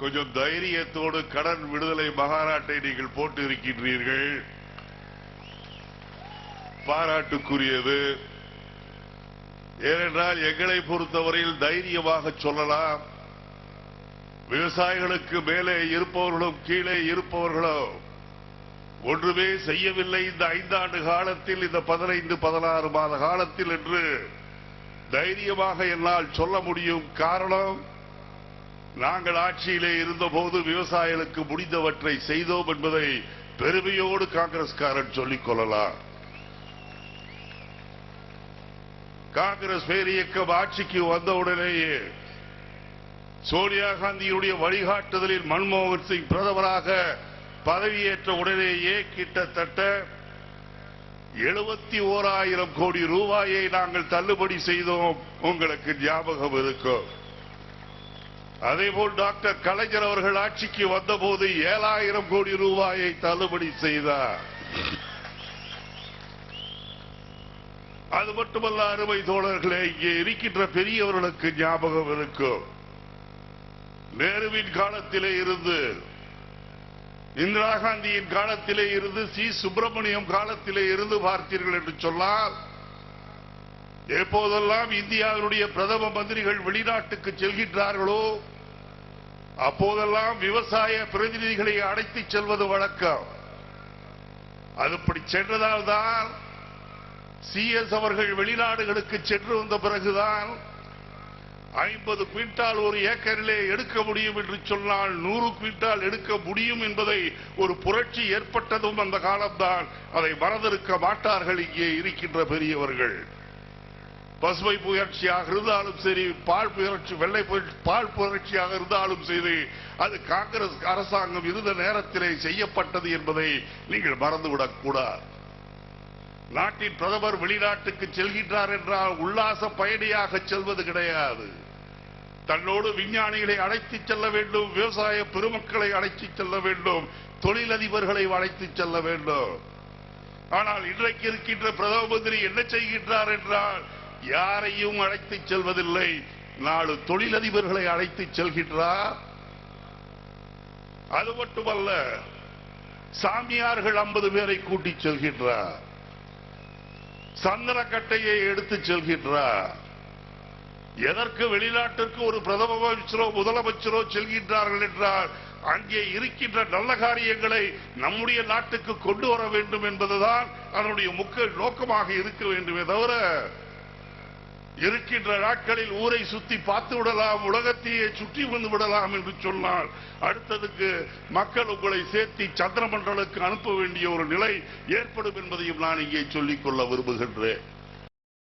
கொஞ்சம் தைரியத்தோடு கடன் விடுதலை மகாநாட்டை நீங்கள் போட்டு இருக்கின்றீர்கள் பாராட்டுக்குரியது. ஏனென்றால் எங்களை பொறுத்தவரையில் தைரியமாக சொல்லலாம். விவசாயிகளுக்கு மேலே இருப்பவர்களும் கீழே இருப்பவர்களும் ஒன்றுமே செய்யவில்லை இந்த ஐந்தாண்டு காலத்தில் இந்த பதினைந்து பதினாறு மாத காலத்தில் என்று தைரியமாக என்னால் சொல்ல முடியும். காரணம் நாங்கள் ஆட்சியிலே இருந்தபோது விவசாயிகளுக்கு முடிந்தவற்றை செய்தோம் என்பதை பெருமையோடு காங்கிரஸ்காரன் சொல்லிக் கொள்ளலாம். காங்கிரஸ் பேரியக்கம் ஆட்சிக்கு வந்தவுடனேயே சோனியா காந்தியுடைய வழிகாட்டுதலில் மன்மோகன் சிங் பிரதமராக பதவியேற்ற உடனேயே கிட்டத்தட்ட எழுபத்தி ஓராயிரம் கோடி ரூபாயை நாங்கள் தள்ளுபடி செய்தோம். உங்களுக்கு ஞாபகம் இருக்கும் அதேபோல் டாக்டர் கலைஞர் அவர்கள் ஆட்சிக்கு வந்தபோது ஏழாயிரம் கோடி ரூபாயை தள்ளுபடி செய்தார். அது மட்டுமல்ல அருமை தோழர்களே இங்கே இருக்கின்ற பெரியவர்களுக்கு ஞாபகம் இருக்கும். நேருவின் காலத்திலே இருந்து இந்திரா காந்தியின் காலத்திலே இருந்து சி. சுப்பிரமணியம் காலத்திலே இருந்து பார்த்தீர்கள் என்று சொன்னால் எப்போதெல்லாம் இந்தியாவினுடைய பிரதம மந்திரிகள் வெளிநாட்டுக்கு செல்கின்றார்களோ அப்போதெல்லாம் விவசாய பிரதிநிதிகளை அழைத்து செல்வது வழக்கம். அதுபடி சென்றதால் தான் சிஎஸ் அவர்கள் வெளிநாடுகளுக்கு சென்று வந்த பிறகுதான் ஐம்பது குவிண்டால் ஒரு ஏக்கரிலே எடுக்க முடியும் என்று சொன்னால் நூறு குவிண்டால் எடுக்க முடியும் என்பதை ஒரு புரட்சி ஏற்பட்டதும் அந்த காலம்தான். அதை மறந்திருக்க மாட்டார்கள் இங்கே இருக்கின்ற பெரியவர்கள். பசுமை புயற்சியாக இருந்தாலும் சரி பால் புயற்சி வெள்ளை புயற்சி பால் புயற்சியாக இருந்தாலும் சரி அது காங்கிரஸ் அரசாங்கம் இருந்த நேரத்திலே செய்யப்பட்டது என்பதை நீங்கள் மறந்துவிடக் கூடாது. நாட்டின் பிரதமர் வெளிநாட்டுக்கு செல்கின்றார் என்றால் உல்லாச பயணியாக செல்வது கிடையாது. தன்னோடு விஞ்ஞானிகளை அழைத்துச் செல்ல வேண்டும் விவசாய பெருமக்களை அழைத்துச் செல்ல வேண்டும் தொழிலதிபர்களை அழைத்துச் செல்ல வேண்டும். ஆனால் இன்றைக்கு இருக்கின்ற பிரதம மந்திரி என்ன செய்கின்றார் என்றால் யாரையும் அழைத்துச் செல்வதில்லை. நாலு தொழிலதிபர்களை அழைத்துச் செல்கின்றார். அது மட்டுமல்ல சாமியார்கள் ஐம்பது பேரை கூட்டிச் செல்கின்றார். சந்திரக்கட்டையை எடுத்துச் செல்கின்றார். எதற்கு வெளிநாட்டிற்கு ஒரு பிரதம அமைச்சரோ முதலமைச்சரோ செல்கின்றார்கள் என்றால் அங்கே இருக்கின்ற நல்ல காரியங்களை நம்முடைய நாட்டுக்கு கொண்டு வர வேண்டும் என்பதுதான் அதனுடைய முக்கிய நோக்கமாக இருக்க வேண்டுமே தவிர இருக்கின்ற நாட்களில் ஊரை சுத்தி பார்த்து விடலாம் உலகத்தையே சுற்றி வந்து விடலாம் என்று சொன்னால் அடுத்ததுக்கு மக்கள் உங்களை சேர்த்தி சந்திரமண்டலுக்கு அனுப்ப வேண்டிய ஒரு நிலை ஏற்படும் என்பதையும் நான் இங்கே சொல்லிக் கொள்ள விரும்புகின்றேன்.